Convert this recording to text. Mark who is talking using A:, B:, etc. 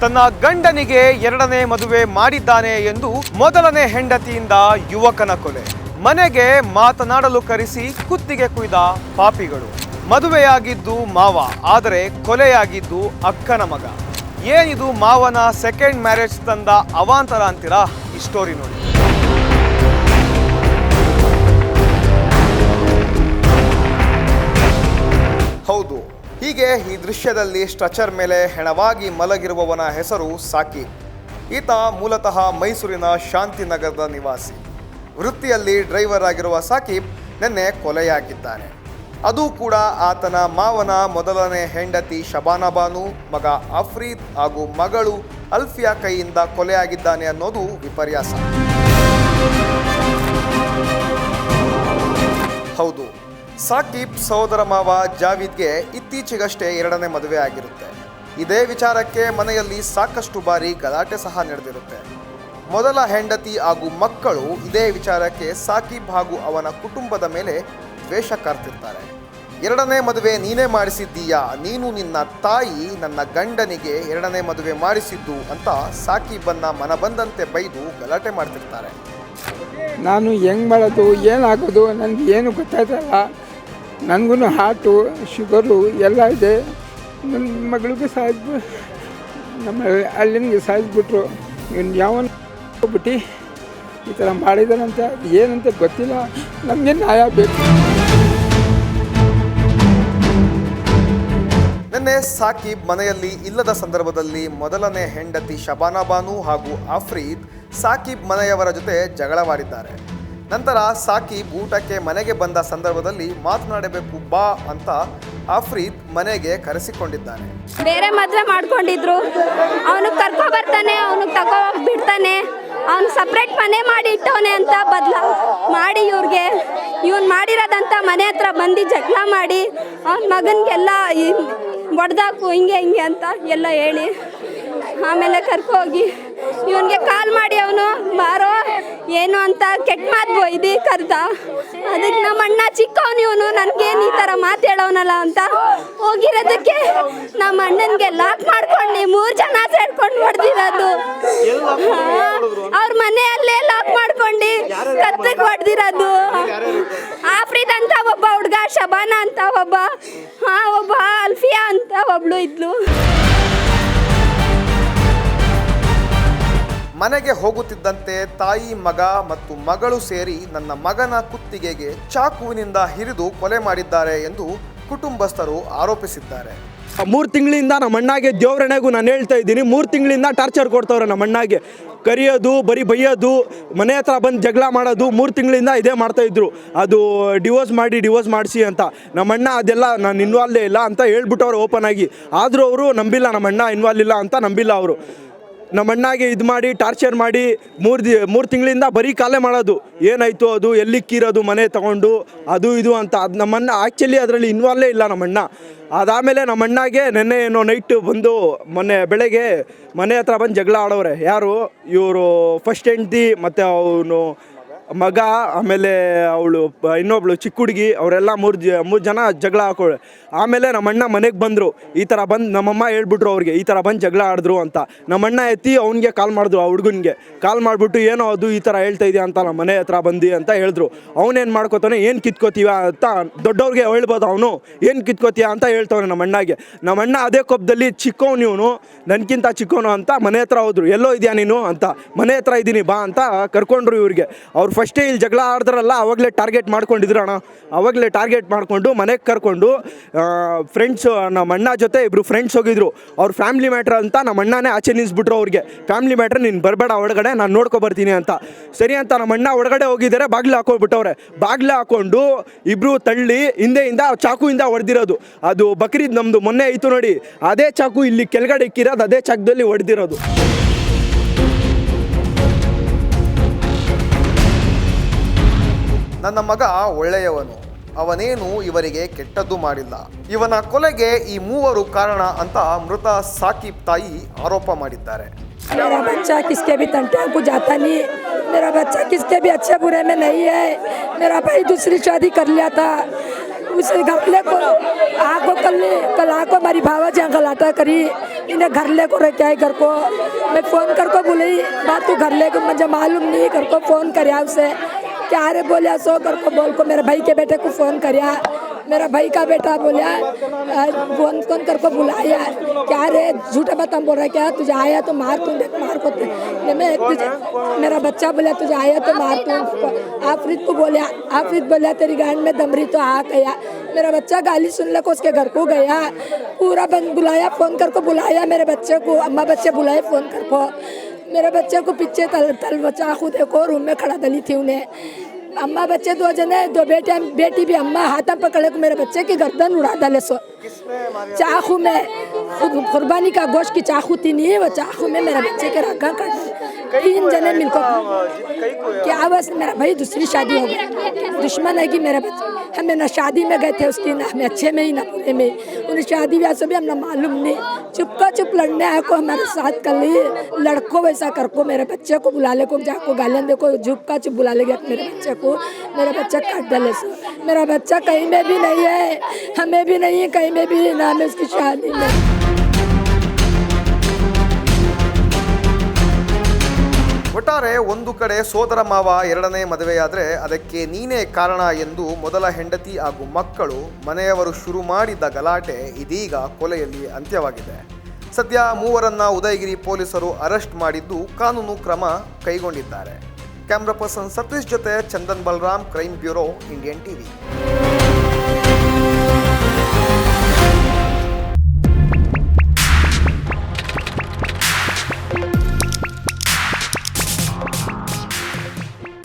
A: ತನ್ನ ಗಂಡನಿಗೆ ಎರಡನೇ ಮದುವೆ ಮಾಡಿದ್ದಾನೆ ಎಂದು ಮೊದಲನೇ ಹೆಂಡತಿಯಿಂದ ಯುವಕನ ಕೊಲೆ. ಮನೆಗೆ ಮಾತನಾಡಲು ಕರೆಸಿ ಕುತ್ತಿಗೆ ಕುಯ್ದ ಪಾಪಿಗಳು. ಮದುವೆಯಾಗಿದ್ದು ಮಾವ, ಆದರೆ ಕೊಲೆಯಾಗಿದ್ದು ಅಕ್ಕನ ಮಗ. ಏನಿದು ಮಾವನ ಸೆಕೆಂಡ್ ಮ್ಯಾರೇಜ್ ತಂದ ಅವಾಂತರ ಅಂತೀರಾ? ಈ ಸ್ಟೋರಿ ನೋಡಿ. ಹೌದು. ಹೀಗೆ ಈ ದೃಶ್ಯದಲ್ಲಿ ಸ್ಟ್ರಚರ್ ಮೇಲೆ ಹೆಣವಾಗಿ ಮಲಗಿರುವವನ ಹೆಸರು ಸಾಕಿ. ಈತ ಮೂಲತಃ ಮೈಸೂರಿನ ಶಾಂತಿನಗರದ ನಿವಾಸಿ. ವೃತ್ತಿಯಲ್ಲಿ ಡ್ರೈವರ್ ಆಗಿರುವ ಸಾಕಿಬ್ ನಿನ್ನೆ ಕೊಲೆಯಾಗಿದ್ದಾನೆ. ಅದು ಕೂಡ ಆತನ ಮಾವನ ಮೊದಲನೇ ಹೆಂಡತಿ ಶಬಾನಾ ಬಾನು, ಮಗ ಅಫ್ರೀದ್ ಹಾಗೂ ಮಗಳು ಅಲ್ಫಿಯಾ ಕೈಯಿಂದ ಕೊಲೆಯಾಗಿದ್ದಾನೆ ಅನ್ನೋದು ವಿಪರ್ಯಾಸ. ಸಾಕಿಬ್ ಸಹೋದರ ಮಾವ ಜಾವೀದ್ಗೆ ಇತ್ತೀಚೆಗಷ್ಟೇ ಎರಡನೇ ಮದುವೆ ಆಗಿರುತ್ತೆ. ಇದೇ ವಿಚಾರಕ್ಕೆ ಮನೆಯಲ್ಲಿ ಸಾಕಷ್ಟು ಬಾರಿ ಗಲಾಟೆ ಸಹ ನಡೆದಿರುತ್ತೆ. ಮೊದಲ ಹೆಂಡತಿ ಹಾಗೂ ಮಕ್ಕಳು ಇದೇ ವಿಚಾರಕ್ಕೆ ಸಾಕಿಬ್ ಹಾಗೂ ಅವನ ಕುಟುಂಬದ ಮೇಲೆ ದ್ವೇಷ ಕಾರ್ತಿರ್ತಾರೆ. ಎರಡನೇ ಮದುವೆ ನೀನೇ ಮಾಡಿಸಿದ್ದೀಯಾ? ನೀನು ನಿನ್ನ ತಾಯಿ ನನ್ನ ಗಂಡನಿಗೆ ಎರಡನೇ ಮದುವೆ ಮಾಡಿಸಿದ್ದು ಅಂತ ಸಾಕಿಬನ್ನ ಮನಬಂದಂತೆ ಬೈದು ಗಲಾಟೆ ಮಾಡ್ತಿರ್ತಾರೆ.
B: ನಾನು ಹೆಂಗ್ ಮಾಡೋದು, ಏನಾಗೋದು ನನಗೆ ಏನು ಗೊತ್ತಾಯ್ತಲ್ಲ ನನಗೂ ಹಾರ್ಟು, ಶುಗರು ಎಲ್ಲ ಇದೆ. ನನ್ನ ಮಗಳಿಗೂ ಸಾಯಿಸ್ಬಿ ನಮ್ಮ ಅಲ್ಲಿನಿಗೆ ಸಾಯಿಸ್ಬಿಟ್ರು. ಇನ್ನು ಯಾವ ಹೋಗ್ಬಿಟ್ಟು ಈ ಥರ ಮಾಡಿದಾರಂತ ಏನಂತ ಗೊತ್ತಿಲ್ಲ. ನಮಗೆ ನ್ಯಾಯ ಬೇಕು.
A: ನಿನ್ನೆ ಸಾಕಿಬ್ ಮನೆಯಲ್ಲಿ ಇಲ್ಲದ ಸಂದರ್ಭದಲ್ಲಿ ಮೊದಲನೇ ಹೆಂಡತಿ ಶಬಾನಾ ಬಾನು ಹಾಗೂ ಆಫ್ರೀದ್ ಸಾಕಿಬ್ ಮನೆಯವರ ಜೊತೆ ಜಗಳವಾಡಿದ್ದಾರೆ. ನಂತರ ಸಾಕಿಬ್ ಊಟಕ್ಕೆ ಮನೆಗೆ ಬಂದ ಸಂದರ್ಭದಲ್ಲಿ ಮಾತನಾಡಬೇಕು ಬಾ ಅಂತ ಆಫ್ರೀದ್ ಮನೆಗೆ ಕರೆಸಿಕೊಂಡಿದ್ದಾನೆ.
C: ಬೇರೆ ಮದುವೆ ಮಾಡ್ಕೊಂಡಿದ್ರು. ಅವನು ಕರ್ಕೊ ಬರ್ತಾನೆ ಅವನು ತಗೋ ಬಿಡ್ತಾನೆ ಅವ್ನು ಸಪ್ರೇಟ್ ಮನೆ ಮಾಡಿ ಇಟ್ಟವನೆ ಅಂತ ಬದಲ. ಮಾಡಿ ಇವ್ರಿಗೆ. ಇವ್ನು ಮಾಡಿರೋದಂತ ಮನೆ ಹತ್ರ ಬಂದು ಜಗಳ ಮಾಡಿ, ಅವನ ಮಗನಿಗೆಲ್ಲ ಒಡ್ದಾಕು ಹಿಂಗೆ ಹಿಂಗೆ ಅಂತ ಎಲ್ಲ ಹೇಳಿ, ಆಮೇಲೆ ಕರ್ಕೊ ಹೋಗಿ. ಇವನಿಗೆ ಕಾಲ್ ಮಾಡಿ ಅವನು, ಬಾರೋ ಏನು ಅಂತ ಕೆಟ್ಟ ಮಾತು ಇದೇ ಕರ್ದ. ಅದಕ್ಕೆ ನಮ್ಮ ಅಣ್ಣ ಚಿಕ್ಕವನು ಇವನು ನನಗೇನು ಈ ಥರ ಮಾತು ಹೇಳೋನಲ್ಲ ಅಂತ ಹೋಗಿರೋದಕ್ಕೆ ನಮ್ಮ ಅಣ್ಣನಿಗೆ ಲಾಕ್ ಮಾಡ್ಕೊಂಡು ಮೂರು ಜನ ಸೇರ್ಕೊಂಡು ಹೊಡೆದಿರೋದು. ಅವ್ರ ಮನೆಯಲ್ಲೇ ಲಾಕ್ ಮಾಡ್ಕೊಂಡು ಕತ್ತಕ್ಕೆ ಹೊಡೆದಿರೋದು. ಆಫ್ರಿದ್ ಅಂತ ಒಬ್ಬ ಹುಡುಗ ಶಬಾನ ಅಂತ ಒಬ್ಬ ಹಾ ಒಬ್ಬ ಅಲ್ಫಿಯಾ ಅಂತ ಒಬ್ಳು ಇದ್ಲು.
A: ಮನೆಗೆ ಹೋಗುತ್ತಿದ್ದಂತೆ ತಾಯಿ, ಮಗ ಮತ್ತು ಮಗಳು ಸೇರಿ ನನ್ನ ಮಗನ ಕುತ್ತಿಗೆಗೆ ಚಾಕುವಿನಿಂದ ಹಿರಿದು ಕೊಲೆ ಮಾಡಿದ್ದಾರೆ ಎಂದು ಕುಟುಂಬಸ್ಥರು ಆರೋಪಿಸಿದ್ದಾರೆ.
D: ಮೂರು ತಿಂಗಳಿಂದ ನಮ್ಮ ಅಣ್ಣಾಗೆ ದೇವ್ರಣೆಗೂ ನಾನು ಹೇಳ್ತಾ ಇದ್ದೀನಿ, ಮೂರು ತಿಂಗಳಿಂದ ಟಾರ್ಚರ್ ಕೊಡ್ತವ್ರೆ ನಮ್ಮ ಅಣ್ಣಗೆ. ಕರಿಯೋದು, ಬರೀ ಬೈಯೋದು, ಮನೆ ಹತ್ರ ಬಂದು ಜಗಳ ಮಾಡೋದು, ಮೂರು ತಿಂಗಳಿಂದ ಇದೇ ಮಾಡ್ತಾಯಿದ್ರು ಅದು ಡಿವೋರ್ಸ್ ಮಾಡಿ, ಡಿವೋರ್ಸ್ ಮಾಡಿಸಿ ಅಂತ. ನಮ್ಮ ಅಣ್ಣ ಅದೆಲ್ಲ ನಾನು ಇನ್ವಾಲ್ವೇ ಇಲ್ಲ ಅಂತ ಹೇಳ್ಬಿಟ್ಟವ್ರು ಓಪನ್ ಆಗಿ. ಆದರೂ ಅವರು ನಂಬಿಲ್ಲ ನಮ್ಮ ಅಣ್ಣ ಇನ್ವಾಲ್ವ್ ಇಲ್ಲ ಅಂತ ನಂಬಿಲ್ಲ ಅವರು. ನಮ್ಮ ಅಣ್ಣಾಗೆ ಇದು ಮಾಡಿ ಟಾರ್ಚರ್ ಮಾಡಿ, ಮೂರು ದಿ, ಮೂರು ತಿಂಗಳಿಂದ ಬರೀ ಕಾಲೇ ಮಾಡೋದು. ಏನಾಯಿತು ಅದು? ಎಲ್ಲಿ ಕೀರೋದು? ಮನೆ ತಗೊಂಡು, ಅದು ಇದು ಅಂತ. ಅದು ನಮ್ಮಣ್ಣ ಆ್ಯಕ್ಚುಲಿ ಅದರಲ್ಲಿ ಇನ್ವಾಲ್ವೇ ಇಲ್ಲ ನಮ್ಮಣ್ಣ ಅದಾದಮೇಲೆ ನಮ್ಮ ಅಣ್ಣಾಗೆ ನೆನ್ನೆ ಏನೋ ನೈಟ್ ಬಂದು ಮೊನ್ನೆ ಬೆಳಗ್ಗೆ ಮನೆ ಹತ್ರ ಬಂದು ಜಗಳ ಆಡೋರೆ ಯಾರು? ಇವರು ಫಸ್ಟ್ ಹೆಂಡ್ತಿ ಮತ್ತು ಅವನು ಮಗ, ಆಮೇಲೆ ಅವಳು, ಇನ್ನೊಬ್ಳು ಚಿಕ್ಕ ಹುಡುಗಿ, ಅವರೆಲ್ಲ ಮೂರು ಜ, ಮೂರು ಜನ ಜಗಳ ಹಾಕೊಳ್ಳಿ ಆಮೇಲೆ ನಮ್ಮಣ್ಣ ಮನೆಗೆ ಬಂದರು. ಈ ಥರ ಬಂದು ನಮ್ಮಮ್ಮ ಹೇಳ್ಬಿಟ್ರು ಅವ್ರಿಗೆ, ಈ ಥರ ಬಂದು ಜಗಳ ಆಡಿದ್ರು ಅಂತ. ನಮ್ಮಣ್ಣ ಎತ್ತಿ ಅವ್ನಿಗೆ ಕಾಲ್ ಮಾಡಿದ್ರು, ಆ ಹುಡುಗನಿಗೆ. ಕಾಲ್ ಮಾಡಿಬಿಟ್ಟು, ಏನೋ ಅದು ಈ ಥರ ಹೇಳ್ತಾ ಇದೆಯಾ ಅಂತ ನಮ್ಮ ಮನೆ ಹತ್ರ ಬಂದು ಅಂತ ಹೇಳಿದ್ರು. ಅವನೇನು ಮಾಡ್ಕೋತಾನೆ, ಏನು ಕಿತ್ಕೋತೀವ ಅಂತ ದೊಡ್ಡವ್ರಿಗೆ ಹೇಳ್ಬೋದು ಅವನು. ಏನು ಕಿತ್ಕೋತೀಯ ಅಂತ ಹೇಳ್ತವನೆ ನಮ್ಮ ಅಣ್ಣಗೆ ನಮ್ಮ ಅಣ್ಣ ಅದೇ ಕೊಪ್ಪದಲ್ಲಿ ಚಿಕ್ಕವನು ಇವನು. ನನಗಿಂತ ಚಿಕ್ಕವನು ಅಂತ ಮನೆ ಹತ್ರ ಹೋದ್ರು. ಎಲ್ಲೋ ಇದೆಯಾ ನೀನು? ಅಂತ. ಮನೆ ಹತ್ರ ಇದ್ದೀನಿ, ಬಾ ಅಂತ ಕರ್ಕೊಂಡ್ರು ಇವ್ರಿಗೆ. ಅವ್ರು ಫಸ್ಟೇ ಇಲ್ಲಿ ಜಗಳ ಆಡಿದ್ರಲ್ಲ, ಅವಾಗಲೇ ಟಾರ್ಗೆಟ್ ಮಾಡ್ಕೊಂಡಿದ್ರು ಅಣ್ಣ. ಅವಾಗಲೇ ಟಾರ್ಗೆಟ್ ಮಾಡಿಕೊಂಡು ಮನೆಗೆ ಕರ್ಕೊಂಡು ಫ್ರೆಂಡ್ಸು ನಮ್ಮ ಅಣ್ಣ ಜೊತೆ ಇಬ್ಬರು ಫ್ರೆಂಡ್ಸ್ ಹೋಗಿದ್ರು. ಅವ್ರ ಫ್ಯಾಮಿಲಿ ಮ್ಯಾಟ್ರ್ ಅಂತ ನಮ್ಮ ಅಣ್ಣನೇ ಆಚೆ ನಿಲ್ಲಿಸ್ಬಿಟ್ರು ಅವ್ರಿಗೆ. ಫ್ಯಾಮಿಲಿ ಮ್ಯಾಟ್ರ್ ನೀನು ಬರಬೇಡ ಒಳಗಡೆ, ನಾನು ನೋಡ್ಕೊ ಬರ್ತೀನಿ ಅಂತ. ಸರಿ ಅಂತ ನಮ್ಮ ಅಣ್ಣ ಒಳಗಡೆ ಹೋಗಿದ್ದಾರೆ ಬಾಗಿಲು ಹಾಕೋಬಿಟ್ಟವ್ರೆ. ಬಾಗಿಲು ಹಾಕೊಂಡು ಇಬ್ಬರು ತಳ್ಳಿ ಹಿಂದೆಯಿಂದ ಚಾಕುಯಿಂದ ಹೊಡೆದಿರೋದು. ಅದು ಬಕ್ರೀದ್ ನಮ್ಮದು ಮೊನ್ನೆ ಆಯಿತು ನೋಡಿ. ಅದೇ ಚಾಕು ಇಲ್ಲಿ ಕೆಳಗಡೆ ಇಕ್ಕಿರೋದು, ಅದೇ ಚಾಕದಲ್ಲಿ ಹೊಡೆದಿರೋದು.
A: ನನ್ನ ಮಗ ಒಳ್ಳೆಯವನು ಅವನೇನು ಇವರಿಗೆ ಕೆಟ್ಟದ್ದು ಮಾಡಿಲ್ಲ ಇವನ ಕೊಲೆಗೆ ಈ ಮೂವರು ಕಾರಣ ಅಂತ ಮೃತ ಸಾಕಿಬ್ ತಾಯಿ ಆರೋಪ ಮಾಡಿದ್ದಾರೆ
E: मेरा बच्चा किसके भी तंटे को जाता नहीं मेरा बच्चा किसके भी अच्छे बुरे में नहीं है मेरा भाई दूसरी शादी कर लिया था उस घपले को आग को कल कल आग को हमारी भावा जी गलाटा करी इन्हें घर ले को रखे है घर को मैं फ़ोन कर को बोली बात तू घर ले को मुझे मालूम नहीं कर को फ़ोन करया उसे क्या रे बोलिया? सो कर को बोल को मेरे भाई के बेटे को फ़ोन करया। मेरा भाई का बेटा बोलिया फ़ोन फ़ोन कर को बुलाया। क्या रे, झूठा बता बोल रहा क्या? तुझे आया तो मार तू, देख मार को मैं तुझे मेरा बच्चा बोला तुझे आया तो मार तू। आफरीत को बोलिया आफरीत बोलिया, तेरी गांड में दमरी तो आ गया। मेरा बच्चा गाली सुन ले को उसके घर को गया। पूरा बंद बुलाया, फ़ोन कर को बुलाया मेरे बच्चे को। अम्मा बच्चे बुलाए, फ़ोन कर को। मेरे बच्चे को पीछे तल तल बचा, खुद एक और रूम में खड़ा दली थी उन्हें। अम्मा बच्चे दो जने, दो बेटे, बेटी भी अम्मा हाथा पकड़े को मेरे बच्चे की गर्दन उड़ा डाले सो। चाकू में, खुद कुर्बानी का गोश्त की चाकू थी नहीं, वो चाकू में मेरे बच्चे के रखा कर तीन जने मिलकर क्या बस मेरा भाई दूसरी शादी हो गई। दुश्मन है कि मेरे बच्चे? हम ना शादी में गए थे उसकी ना हमें अच्छे में ही ना बुरे में। ही। उन्हें शादी ब्याह से भी हमने मालूम नहीं। चुप का चुप लड़ने आए को हमारे साथ कर लिए। लड़को वैसा कर को मेरे बच्चे को बुला ले को जाको गालियाँ देखो चुप का चुप बुला ले गया मेरे बच्चे को। मेरा बच्चा काट डाले से। मेरा बच्चा कहीं में भी नहीं है। हमें भी नहीं है कहीं में भी ना हमें उसकी शादी में।
A: ಒಟ್ಟಾರೆ ಒಂದು ಕಡೆ ಸೋದರ ಮಾವ ಎರಡನೇ ಮದುವೆಯಾದರೆ ಅದಕ್ಕೆ ನೀನೇ ಕಾರಣ ಎಂದು ಮೊದಲ ಹೆಂಡತಿ ಹಾಗೂ ಮಕ್ಕಳು ಮನೆಯವರು ಶುರು ಮಾಡಿದ್ದ ಗಲಾಟೆ ಇದೀಗ ಕೊಲೆಯಲ್ಲಿ ಅಂತ್ಯವಾಗಿದೆ. ಸದ್ಯ ಮೂವರನ್ನ ಉದಯಗಿರಿ ಪೊಲೀಸರು ಅರೆಸ್ಟ್ ಮಾಡಿದ್ದು ಕಾನೂನು ಕ್ರಮ ಕೈಗೊಂಡಿದ್ದಾರೆ. ಕ್ಯಾಮ್ರಾ ಪರ್ಸನ್ ಸತೀಶ್ ಜೊತೆ Chandan Balaram, crime bureau, Indian TV.